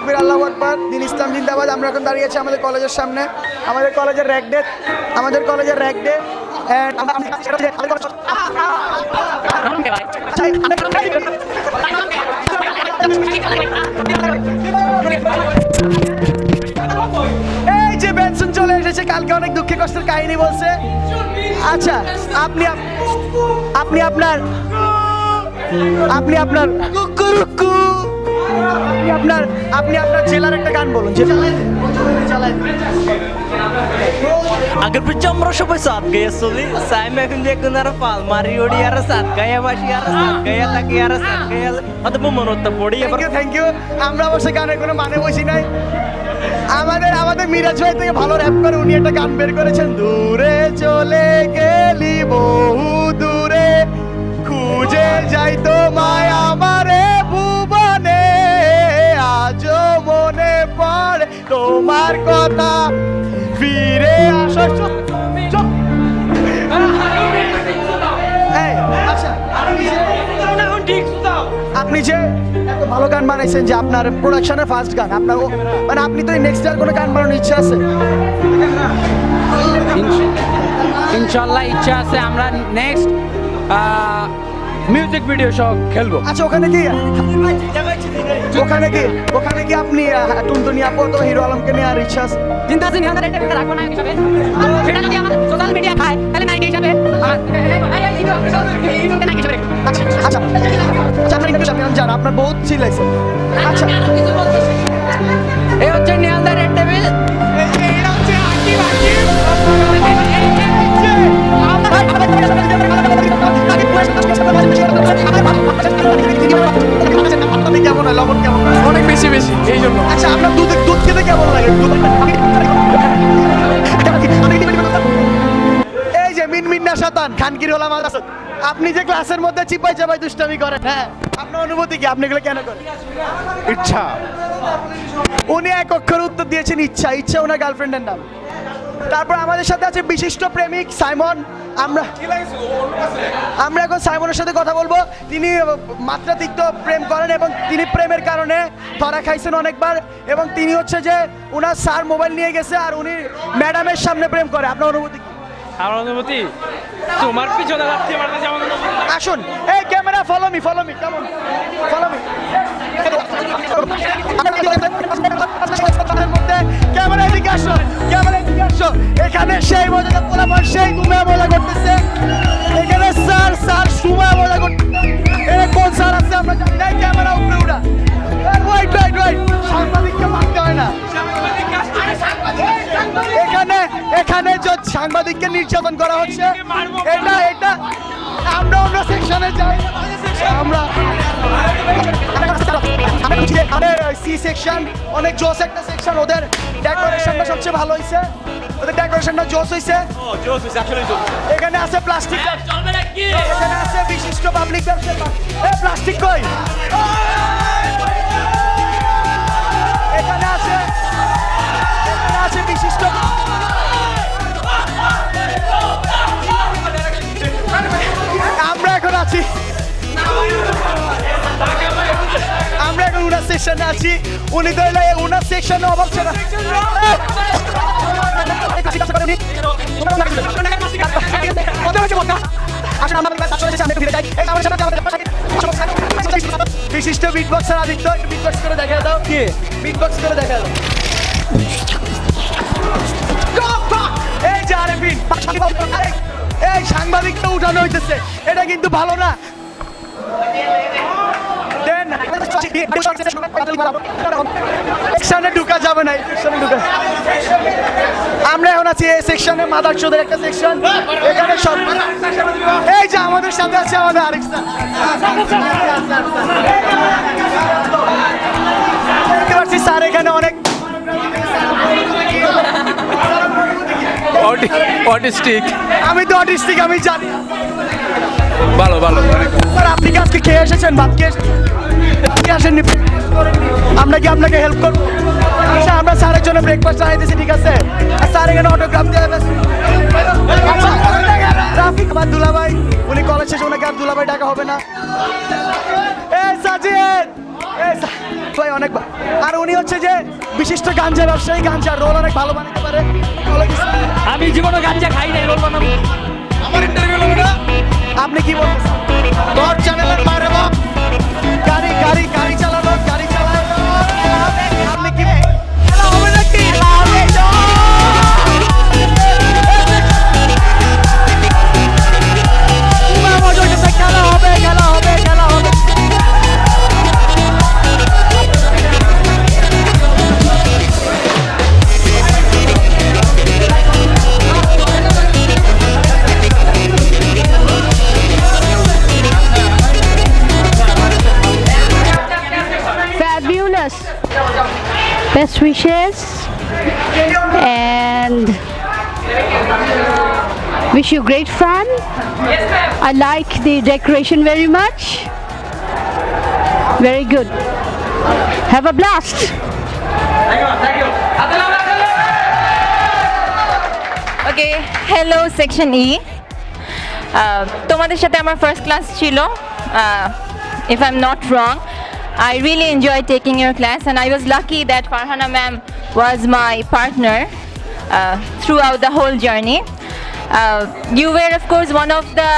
তাকবীর আল্লাহু আকবার, দিন ইসলাম জিন্দাবাদ। আমরা এখন দাঁড়িয়ে আছি আমাদের কলেজের সামনে। আমাদের কলেজের র্যাক ডে আমাদের কলেজের র্যাক ডে এই যে বেনসন চলে এসেছে, কালকে অনেক দুঃখে কষ্টের কাহিনী বলছে। আচ্ছা আপনি আপনি আপনার আপনি আপনার আপনি আপনার আপনি আপনার জেলার একটা গান বলুন যে na থ্যাংক ইউ আমরা অবশ্য গানের কোনো মানে বুঝি নাই। আমাদের আমাদের মিরাজ ভাই থেকে ভালো র্যাপ করে উনি একটা গান বের করেছেন দূরে চলে গেলি বহু দূরে খুঁজে যাই তোমায় আমারে। তোমার কথা ফিরে আসো চুপ, চুপ। এই, আচ্ছা, আপনি যে- এত ভালো গান বানাইছেন যে আপনার প্রোডাকশনের ফার্স্ট গান আপনার মানে আপনি তো নেক্সট আর কোনো গান বানানোর ইচ্ছা আছে? ইনশাল্লাহ ইচ্ছা আছে আমরা নেক্সট মিউজিক ভিডিও সহ খেলব। আচ্ছা ওখানে কি ওখানে কি ওখানে কি আপনি টুনটুনি আপু অথবা হিরো আলমকে নিয়ে আছে? চিন্তা আছে নিহতের একটা একটা রাখব না হিসাবে। সেটা যদি আমার সোশ্যাল মিডিয়া খায় তাহলে নায়িকা হিসাবে আমার আচ্ছা আচ্ছা। আচ্ছা আপনার ইন্টারভিউ আপনি আপনার বহুত চিল লাগছে। আচ্ছা। এই হচ্ছে নিহালদার রেড টেবিল আপনি এই জন্য। আচ্ছা আপনার দুধ দুধ খেতে কেমন লাগে? এই যে মিনমিন্না শতান খানকির হলাম আপনি যে ক্লাসের মধ্যে চিপাই চাপাই দুষ্টামি করেন হ্যাঁ? আপনার অনুভূতি কি? আপনি এগুলো কেন করেন? ইচ্ছা। উনি এক অক্ষর উত্তর দিয়েছেন ইচ্ছা। ইচ্ছা ওনার গার্লফ্রেন্ডের নাম। তারপর আমাদের সাথে আছে বিশিষ্ট প্রেমিক সাইমন আমরা আমরা এখন সাইমনের সাথে কথা বলব তিনি মাত্রাতিক্ত প্রেম করেন এবং তিনি প্রেমের কারণে ধরা খাইছেন অনেকবার এবং তিনি হচ্ছে যে ওনার স্যার মোবাইল নিয়ে গেছে আর উনি ম্যাডামের সামনে প্রেম করে আপনার অনুভূতি আমার অনুভূতি তোমার পিছনে আমার অনুভূতি আসুন এই camera follow me follow me কেমন ফলো মি ক্যামেরা এদিকে আসো ক্যামেরা এদিকে আসো এখানে সেই মজা পোলাপান সেই তুমি মজা করতেছে। এখানে স্যার স্যার সময় মজা করতেছে এখানে কোন স্যার আছে আমরা জানি না। ক্যামেরা উপরে উড়া ওয়াইট ওয়াইট ওয়াইট সাংবাদিককে মারতে হয় না। এখানে এখানে যে সাংবাদিককে নির্যাতন করা হচ্ছে, এটা এটা আমরা অন্য সেকশনে যাই। আমরা আমাদের সি সেকশন অনেক জোস একটা সেকশন ওদের ডেকোরেশনটা সবচেয়ে ভালো হইছে। ওদের ডেকোরেশনটা জোস হয়েছে এখানে আছে প্লাস্টিক এখানে আছে বিশিষ্ট পাবলিক ব্যবসা এ প্লাস্টিক কই? সেকশনে আছি। উনি তো এলে উনার সেকশনে অভাব ছিল বিশিষ্ট বিটবক্সার আদিত্য, একটু করে দেখা দাও। করে দেখা দাও। এই যে এই সাংবাদিকটা উঠানো হইতেছে। এটা কিন্তু ভালো না। ঢুকা যাবে না আমরা এখন আছি এই সেকশনে মাদার চোদের একটা সেকশন এখানে এই যে আমাদের সাথে আছে আমাদের আরেক দেখতে পাচ্ছি স্যার এখানে অনেক অটিস্টিক আমি তো অটিস্টিক আমি জানি। ভালো ভালো। স্যার আপনি কি আজকে খেয়ে এসেছেন? ভাত খেয়ে এসেছেন? কি আসেননি আমরা কি আপনাকে হেল্প করব। আচ্ছা আমরা স্যারের জন্য ব্রেকফাস্ট আনাইতেছি ঠিক আছে? আর স্যার এখানে অটোগ্রাফ দিয়ে দেবে। আচ্ছা, আমার দুলাভাই উনি কলেজ শেষে ওনাকে আর দুলাভাই ডাকা হবে না। এই সাজিদ! ভাই অনেক আর উনি হচ্ছে যে বিশিষ্ট গাঞ্জা ব্যবসায়ী গাঞ্জা রোল অনেক ভালো বানাতে পারে। আমি জীবনে গাঞ্জা খাই নাই রোল বানাবো। আমার ইন্টারভিউ না? আপনি কি বলতেছেন তোর চ্যানেলের বাইরে গাড়ি গাড়ি গাড়ি চালানো wishes and wish you great fun. I like the decoration very much. Very good. Have a blast. Okay hello section E Uh, তোমাদের সাথে আমার ফার্স্ট ক্লাস ছিল if I am not wrong I really enjoy taking your class and I was lucky that Farhana ma'am was my partner throughout the whole journey you were of course one of the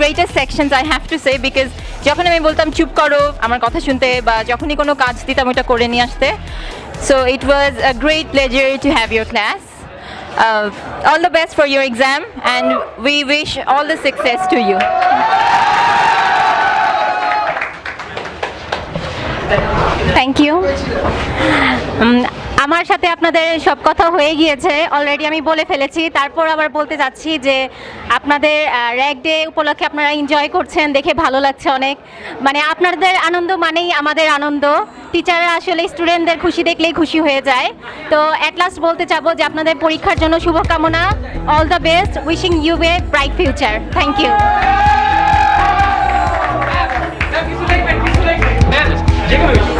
greatest sections I have to say because যখন আমি বলতাম চুপ করো আমার কথা শুনতে বা যখনই কোনো কাজ দিতাম ওটা করে নিয়ে আসতে so it was a great pleasure to have your class uh, all the best for your exam and we wish all the success to thank you আমার সাথে আপনাদের সব কথা হয়ে গিয়েছে। অলরেডি আমি বলে ফেলেছি। তারপর আবার বলতে যাচ্ছি যে আপনাদের র্যাক ডে উপলক্ষে আপনারা এনজয় করছেন, দেখে ভালো লাগছে অনেক। মানে আপনাদের আনন্দ মানেই আমাদের আনন্দ। টিচাররা আসলে স্টুডেন্টদের খুশি দেখলেই খুশি হয়ে যায়। তো অ্যাট লাস্ট বলতে চাবো যে আপনাদের পরীক্ষার জন্য শুভকামনা। All the best wishing you a bright future thank you যে কোনো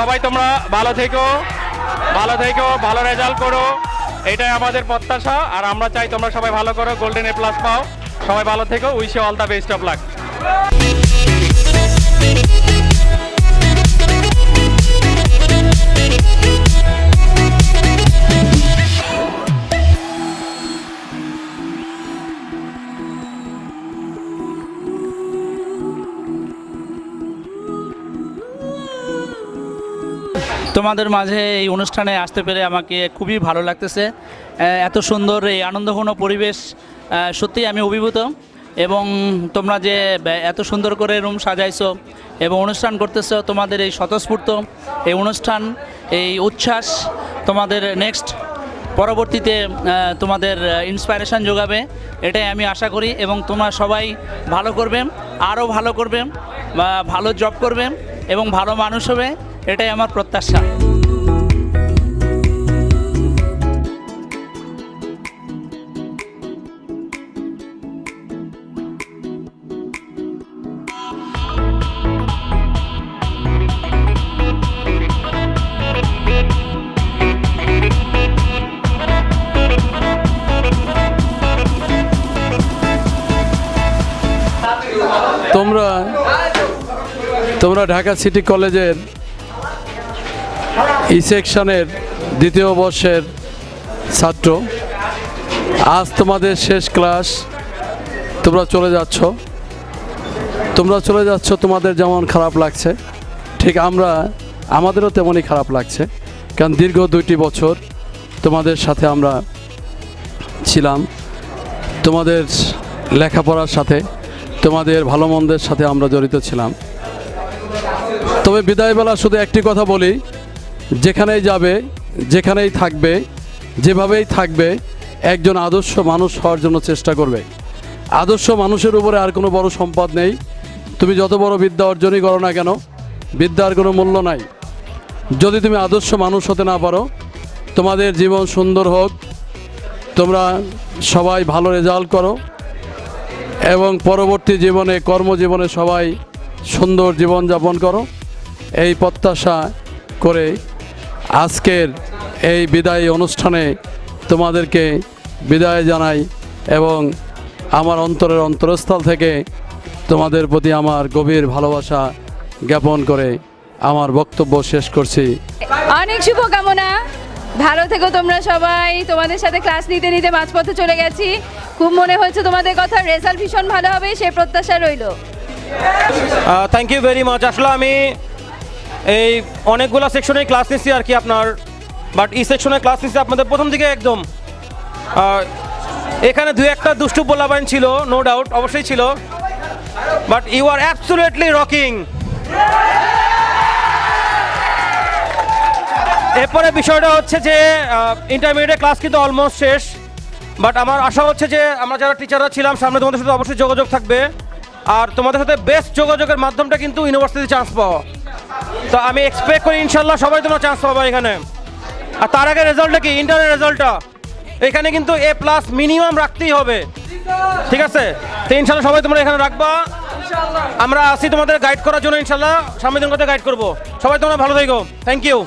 সবাই তোমরা ভালো থেকো ভালো থেকো, ভালো রেজাল্ট করো। এটাই আমাদের প্রত্যাশা, আর আমরা চাই তোমরা সবাই ভালো করো গোল্ডেন এ প্লাস পাও। সবাই ভালো থেকো wish all the best of luck তোমাদের মাঝে এই অনুষ্ঠানে আসতে পেরে আমাকে খুবই ভালো লাগতেছে। এত সুন্দর এই আনন্দঘন পরিবেশ সত্যিই আমি অভিভূত। এবং তোমরা যে এত সুন্দর করে রুম সাজাইছো এবং অনুষ্ঠান করতেছো, তোমাদের এই স্বতঃস্ফূর্ত এই অনুষ্ঠান, এই উচ্ছ্বাস তোমাদের নেক্সট পরবর্তীতে তোমাদের ইন্সপাইরেশন যোগাবে, এটাই আমি আশা করি। এবং তোমরা সবাই ভালো করবে, আরও ভালো করবে, বা ভালো জব করবে, এবং ভালো মানুষ হবে। এটাই আমার প্রত্যাশা। তোমরা তোমরা ঢাকা সিটি কলেজের ই সেকশনের দ্বিতীয় বর্ষের ছাত্র। আজ তোমাদের শেষ ক্লাস তোমরা চলে যাচ্ছ। তোমরা চলে যাচ্ছ, তোমাদের যেমন খারাপ লাগছে, ঠিক আমরা, আমাদেরও তেমনই খারাপ লাগছে। কারণ দীর্ঘ দুইটি বছর তোমাদের সাথে আমরা ছিলাম। তোমাদের লেখাপড়ার সাথে, তোমাদের ভালো মন্দের সাথে আমরা জড়িত ছিলাম। তবে বিদায়বেলা শুধু একটি কথা বলি যেখানেই যাবে, যেখানেই থাকবে, যেভাবেই থাকবে, একজন আদর্শ মানুষ হওয়ার জন্য চেষ্টা করবে। আদর্শ মানুষের উপরে আর কোনো বড় সম্পদ নেই। তুমি যত বড় বিদ্যা অর্জনই করো না কেন, বিদ্যার কোনো মূল্য নাই। যদি তুমি আদর্শ মানুষ হতে না পারো, তোমাদের জীবন সুন্দর হোক, তোমরা সবাই ভালো রেজাল্ট করো, এবং পরবর্তী জীবনে, কর্মজীবনে সবাই সুন্দর জীবনযাপন করো। এই প্রত্যাশা করে আজকের এই বিদায়ী অনুষ্ঠানে তোমাদেরকে বিদায় জানাই এবং আমার অন্তরের অন্তরস্থল থেকে তোমাদের প্রতি আমার গভীর ভালোবাসা জ্ঞাপন করে আমার বক্তব্য শেষ করছি। অনেক শুভকামনা। ভালো থেকো তোমরা সবাই। তোমাদের সাথে ক্লাস নিতে নিতে মাঝপথে চলে গেছি। খুব মনে হচ্ছে তোমাদের কথা। রেজাল্ট ভীষণ ভালো হবে সে প্রত্যাশা রইল। থ্যাংক ইউ ভেরি মাচ আসলে আমি এই অনেকগুলো সেকশনে ক্লাস নিচ্ছি আর কি আপনার বাট এই সেকশনে ক্লাস নিচ্ছি আপনাদের প্রথম দিকে একদম এখানে দু একটা দুষ্টু পোলাবাইন ছিল নো ডাউট অবশ্যই ছিল but you are absolutely rocking এরপরে বিষয়টা হচ্ছে যে ইন্টারমিডিয়েট ক্লাস কিন্তু অলমোস্ট শেষ বাট আমার আশা হচ্ছে যে আমরা যারা টিচাররা ছিলাম, সামনে তোমাদের সাথে অবশ্যই যোগাযোগ থাকবে, আর তোমাদের সাথে বেস্ট যোগাযোগের মাধ্যমটা কিন্তু ইউনিভার্সিটি চান্স পাওয়া। তো আমি এক্সপেক্ট করি ইনশাল্লাহ সবাই তোমরা চান্স পাবো এখানে। আর তার আগে রেজাল্টটা কি? ইন্টারের রেজাল্টটা এখানে কিন্তু এ প্লাস মিনিমাম রাখতেই হবে। ঠিক আছে? তো ইনশাল্লাহ সবাই তোমরা এখানে রাখবা। আমরা আসি তোমাদের গাইড করার জন্য ইনশাল্লাহ সামনের দিন গাইড করব? সবাই তোমরা ভালো থেকো। Thank you